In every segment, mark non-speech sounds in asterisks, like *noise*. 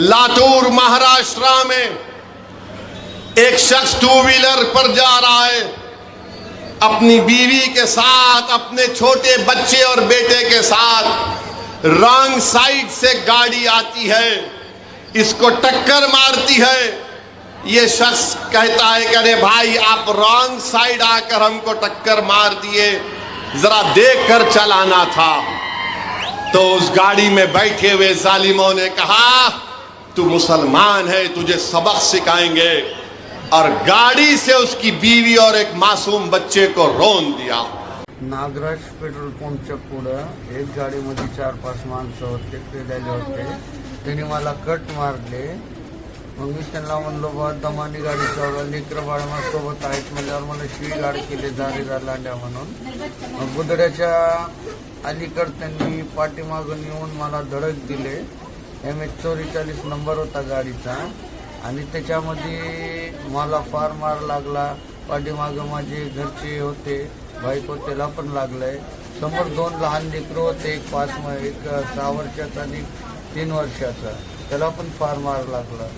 लातूर महाराष्ट्र में एक शख्स टू व्हीलर पर जा रहा है। अपनी बीवी के साथ अपने छोटे बच्चे और बेटे के साथ रॉन्ग साइड से गाड़ी आती है। इसको टक्कर मारती है। ये शख्स कहता है कि अरे भाई आप रॉन्ग साइड आकर हमको टक्कर मार दिए। जरा देख कर चलाना था। तो उस गाड़ी में बैठे हुए जालिमों ने कहा तू मुसलमान है तुझे सबक सिखाएंगे। और गाड़ी से उसकी बीवी और एक मासूम बच्चे को रोन दिया। नागराज पेट्रोल पंपच्या पुढं एक गाडीमध्ये चार पाच माणसं होते पेलेले होते. त्यांनी मला कट मारले. मग मी त्यांना म्हणलो बा दमानी गाडी चालवा लेकर बाळमा सोबत आहेत. म्हणल्यावर मला शिवी गाडी केली दारीदार लांड्या म्हणून. मग बुदड्याच्या अलीकड त्यांनी पाठीमागून येऊन मला धडक दिले. एम एच चौवेचाळीस नंबर होता गाडीचा. आणि त्याच्यामध्ये मला फार मार लागला. पाठीमागं माझे घरचे होते बायको त्याला पण लागलंय. समोर दोन लहान लेकरं होते एक पाच एक सहा वर्षाचा आणि एक तीन वर्षाचा. त्याला पण फार मार लागला.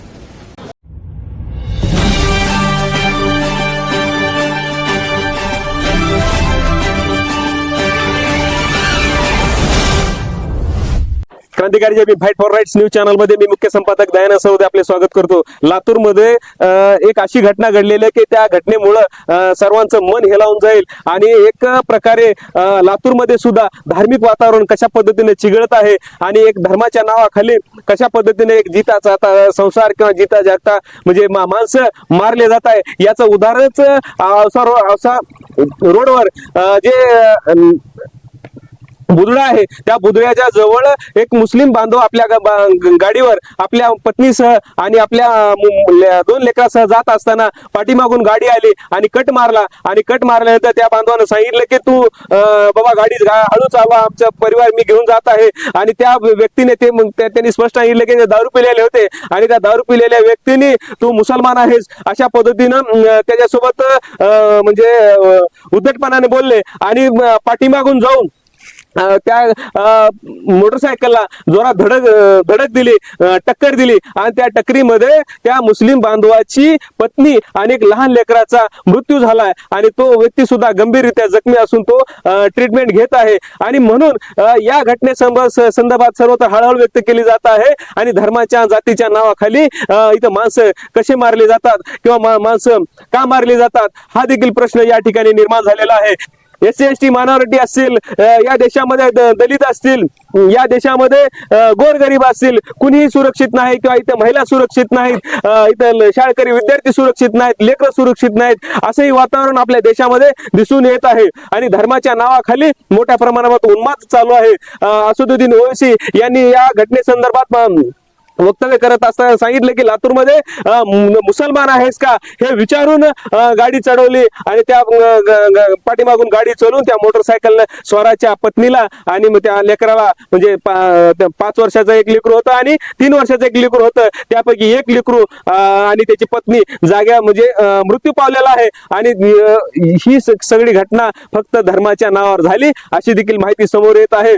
क्रांतिकारी मी फाईट फॉर राईट्स न्यूज चॅनलमध्ये मी मुख्य संपादक दयाना सौदे आपले स्वागत करतो. लातूरमध्ये मध्ये एक अशी घटना घडलेली आहे की त्या घटनेमुळं सर्वांचं मन हेलावून जाईल आणि एक प्रकारे लातूर लातूरमध्ये सुद्धा धार्मिक वातावरण कशा पद्धतीने चिघळत आहे आणि एक धर्माच्या नावाखाली कशा पद्धतीने एक जिता जाता संसार किंवा जिता जागता म्हणजे माणसं मारले जात आहे याचं उदाहरणच अवसा रोडवर जे अं, बुधडा आहे. त्या बुधड्याच्या जवळ एक मुस्लिम बांधव आपल्या बा- गाडीवर आपल्या पत्नीसह आणि आपल्या दोन लेकरासह जात असताना पाठीमागून गाडी आली आणि कट मारला. आणि कट मारल्यानंतर त्या बांधवानं सांगितलं की तू बाबा गाडी हळू चालवा आमचा परिवार मी घेऊन जात आहे. आणि त्या व्यक्तीने ते त्या- त्यांनी स्पष्ट सांगितलं की दारू पिलेले होते. आणि त्या दारू पिलेल्या व्यक्तीने तू मुसलमान आहेस. अशा पद्धतीनं त्याच्यासोबत म्हणजे उद्धटपणाने बोलले. आणि पाठीमागून जाऊन त्या मोटरसायकलला जोरात धडक धडक दिली टक्कर दिली. आणि त्या टक्करीमध्ये त्या मुस्लिम बांधवाची पत्नी आणि एक लहान लेकराचा मृत्यू झालाय. आणि तो व्यक्ती सुद्धा गंभीररित्या जखमी असून तो ट्रीटमेंट घेत आहे. आणि म्हणून या घटने संदर्भात सर्वत्र हळहळ व्यक्त केली जात आहे. आणि धर्माच्या जातीच्या नावाखाली इथं माणसं कसे मारले जातात किंवा माणसं का मारली जातात हा देखील प्रश्न या ठिकाणी निर्माण झालेला आहे. S C S T minority असतील या देशामध्ये दलित असतील या देशामध्ये गोरगरीब असतील कुणीही सुरक्षित नाही किंवा इथं महिला सुरक्षित नाहीत इथं शाळकरी विद्यार्थी सुरक्षित नाहीत लेकरं सुरक्षित नाहीत असंही वातावरण आपल्या देशामध्ये दिसून येत आहे. आणि धर्माच्या नावाखाली मोठ्या प्रमाणावर उन्माद चालू आहे. असदुद्दीन ओवेसी यांनी या घटनेसंदर्भात वक्तव्य करत असताना सांगितलं की लातूरमध्ये मुसलमान आहेस का? हे विचारून गाडी चढवली आणि त्या पाठीमागून गाडी चलून त्या मोटरसायकल स्वराच्या पत्नीला आणि मग त्या लेकराला म्हणजे पाच वर्षाचं एक लेकरू होतं आणि तीन वर्षाचं एक लेकरू होतं. त्यापैकी एक लेकरू आणि त्याची पत्नी जाग्या म्हणजे मृत्यू पावलेला आहे. आणि ही सगळी घटना फक्त धर्माच्या नावावर झाली अशी देखील माहिती समोर येत आहे.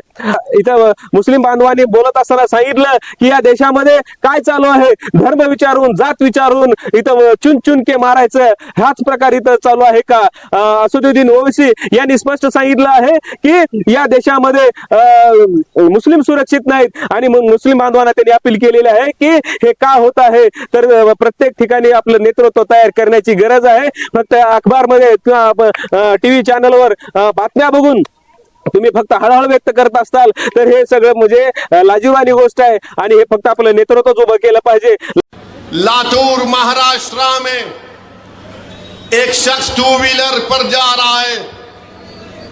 इथं मुस्लिम बांधवांनी बोलत असताना सांगितलं की या देशामध्ये काय चालू आहे? धर्म विचारून जात विचारून इथं चुन चुन के मारायचं. ह्याच प्रकार इथं चालू आहे का? असदुद्दीन यांनी स्पष्ट सांगितलं आहे की या देशामध्ये अं, मुस्लिम सुरक्षित नाहीत. आणि मुस्लिम बांधवांना त्यांनी अपील केलेली आहे की हे का होत आहे? तर प्रत्येक ठिकाणी आपलं नेतृत्व तयार करण्याची गरज आहे. फक्त अखबारमध्ये किंवा टीव्ही चॅनलवर बातम्या बघून तुम्ही फक्त हळहळ व्यक्त करत असताल तर हे सगळं म्हणजे अं, लाजिरवाणी गोष्ट आहे. आणि हे फक्त आपलं नेतृत्व उभं केलं पाहिजे. लातूर महाराष्ट्र में एक शख्स टू व्हीलर पर जा रहा है।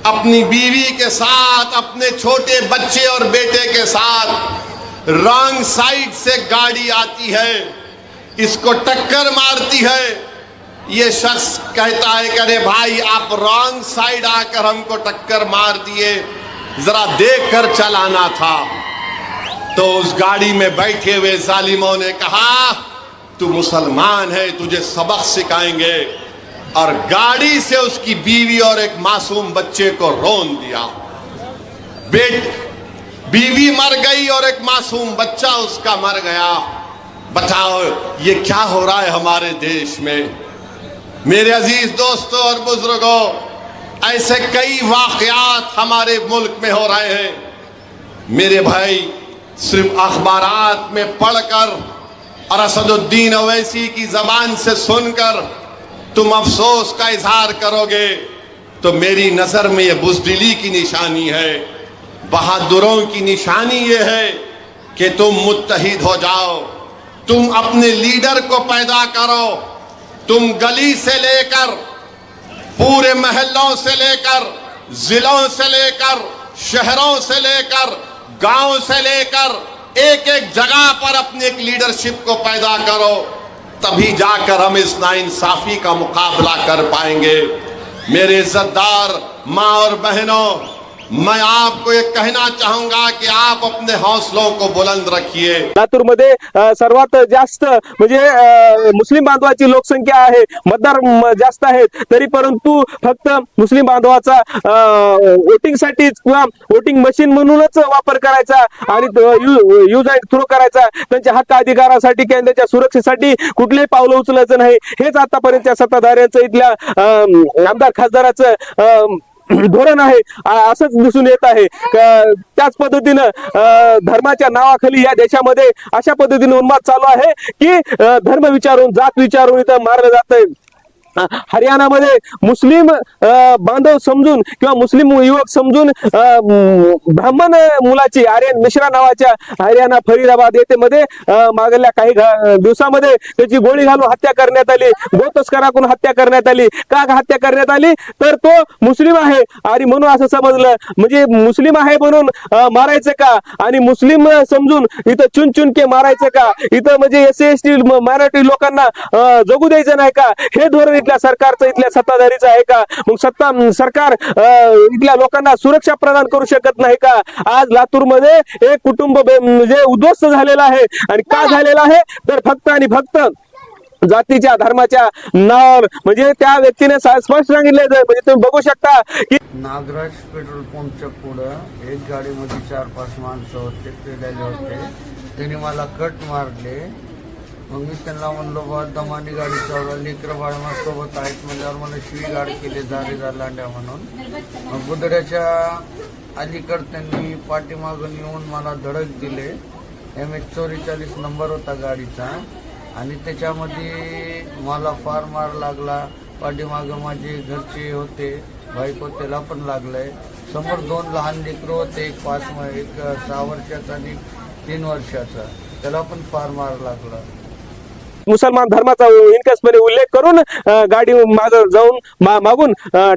अपनी बीवी के साथ अपने छोटे बच्चे और बेटे के साथ रॉन्ग साइड से गाड़ी आती है। इसको टक्कर मारती है। ये शख्स कहता है कि अरे भाई आप रॉन्ग साइड आकर हमको टक्कर मार दिए जरा देख कर चलाना था तो उस गाड़ी में बैठे हुए जालिमों ने कहा तू मुसलमान है तुझे सबक सिखाएंगे और गाड़ी से उसकी बीवी और एक मासूम बच्चे को रोन दिया बेट बीवी मर गई और एक मासूम बच्चा उसका मर गया बताओ ये क्या हो रहा है हमारे देश में मेरे अजीज दोस्तों और बुजुर्गों ऐसे कई वाकयात हमारे मुल्क में हो रहे हैं मेरे भाई सिर्फ अखबारात में पढ़कर और असदुद्दीन अवैसी की जबान से सुनकर तुम अफसोस का इजहार करोगे तो मेरी नजर में यह बुजदिली की निशानी है बहादुरों की निशानी यह है कि तुम मुत्तहिद हो जाओ तुम अपने लीडर को पैदा करो तुम गली से लेकर पूरे महलों से लेकर जिलों से लेकर शहरों से लेकर गांव से लेकर एक एक जगह पर अपनी एक लीडरशिप को पैदा करो तभी जाकर हम इस नाइंसाफी का मुकाबला कर पाएंगे मेरे इज्जतदार माँ और बहनों मैं आपको एक कहना चाहूंगा कि आप अपने हौसलों को बुलंद रखिए। लातूरमध्ये सर्वात जास्त म्हणजे मुस्लिम बांधवाची लोकसंख्या आहे. मतदार जास्त आहेत. तरी परंतु फक्त मुस्लिम बांधवाचा वोटिंगसाठी किंवा वोटिंग मशीन म्हणूनच वापर करायचा आणि यूज अँड थ्रो करायचा. त्यांच्या हक्क अधिकारासाठी किंवा त्यांच्या सुरक्षेसाठी कुठलेही पावलं उचलायचं नाही. हेच आतापर्यंतच्या सत्ताधाऱ्यांचं इथल्या आमदार खासदाराचं *coughs* धोरण आहे असंच दिसून येत आहे. त्याच पद्धतीनं धर्माच्या नावाखाली या देशामध्ये अशा पद्धतीने उन्माद चालू आहे की धर्म विचारून जात विचारून इथं मारलं जात *laughs* हरियाणामध्ये मुस्लिम बांधव समजून किंवा मुस्लिम युवक समजून ब्राह्मण मुलाची आर्यन मिश्रा नावाच्या हरियाणा फरीदाबाद येथे मध्ये मागल्या काही दिवसामध्ये त्याची गोळी घालून हत्या करण्यात आली गोतस्कराकडून हत्या करण्यात आली का हत्या करण्यात आली तर तो मुस्लिम आहे. आणि म्हणून असं समजलं. म्हणजे मुस्लिम आहे म्हणून मारायचं का? आणि मुस्लिम समजून इथं चुन चुनके मारायचं का? इथं म्हणजे S C S T Marathi लोकांना जगू द्यायचं नाही का? हे धोरण इथल्या सरकारचं इथल्या सत्ताधारीचं आहे का? मग सत्ता सरकार अ, इथल्या लोकांना सुरक्षा प्रदान करू शकत नाही का? आज लातूरमध्ये एक कुटुंब म्हणजे उद्ध्वस्त झालेलं आहे. आणि का झालेलं आहे? तर फक्त आणि फक्त जातीच्या धर्माच्या नावावर. म्हणजे त्या व्यक्तीने स्पष्ट सांगितले म्हणजे तुम्ही बघू शकता की नागराज पेट्रोल पंपच्या पुढं एक गाडीमध्ये चार पाच माणसं होते पेलेले होते. त्यांनी मला कट मारले. मग मी त्यांना म्हणलो बा दमानी गाडी चालवा लेकरं बाळ आहेत म्हणल्यावर मला शिवी केले केली दारी लांड्या म्हणून. मग बुधड्याच्या अलीकड त्यांनी पाठीमागून येऊन मला धडक दिले. एम एच चौवेचाळीस नंबर होता गाडीचा आणि त्याच्यामध्ये मला फार मार लागला. पाठीमागं माझे घरचे होते बायको त्याला पण लागलंय. समोर दोन लहान लेकरं होते एक पाच एक सहा वर्षाचा आणि तीन वर्षाचा. त्याला पण फार मार लागला. मुसलमान धर्माचा इनकसपणे उल्लेख करून गाडी माग जाऊन मा- मागून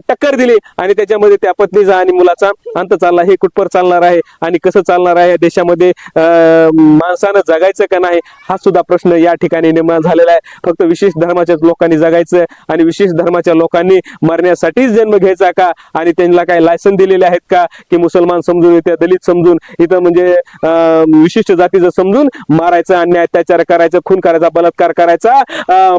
टक्कर दिली आणि त्याच्यामध्ये त्या पत्नीचा आणि मुलाचा अंत चालला. हे कुठपर चालणार आहे आणि कसं चालणार आहे? देशामध्ये माणसानं जगायचं का नाही? हा सुद्धा प्रश्न या ठिकाणी निर्माण झालेला आहे. फक्त विशेष धर्माच्या लोकांनी जगायचं आणि विशेष धर्माच्या लोकांनी मरण्यासाठीच जन्म घ्यायचा का? आणि त्यांना काय लायसन दिलेले आहेत का? की मुसलमान समजून इथे दलित समजून इथं म्हणजे विशिष्ट जातीचं समजून मारायचं अन्याय अत्याचार करायचं खून करायचा बलात्कार करायचा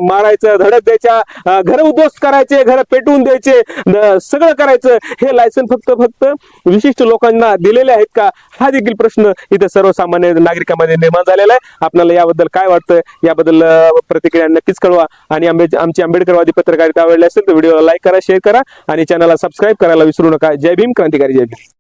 मारायचं धडक द्यायच्या घर उद्ध्वस्त करायचे घर पेटवून द्यायचे सगळं करायचं. हे लायसन फक्त फक्त विशिष्ट लोकांना दिलेले आहेत का? हा देखील प्रश्न इथे सर्वसामान्य नागरिकांमध्ये निर्माण झालेला आहे. आपल्याला याबद्दल काय वाटतं? याबद्दल प्रतिक्रिया नक्कीच कळवा. आणि आंबे आमची आंबेडकरवादी पत्रकारिता आवडली असेल तर व्हिडिओला लाईक करा शेअर करा. आणि चॅनलला सबस्क्राईब करायला विसरू नका. जय भीम क्रांतिकारी जय भीम.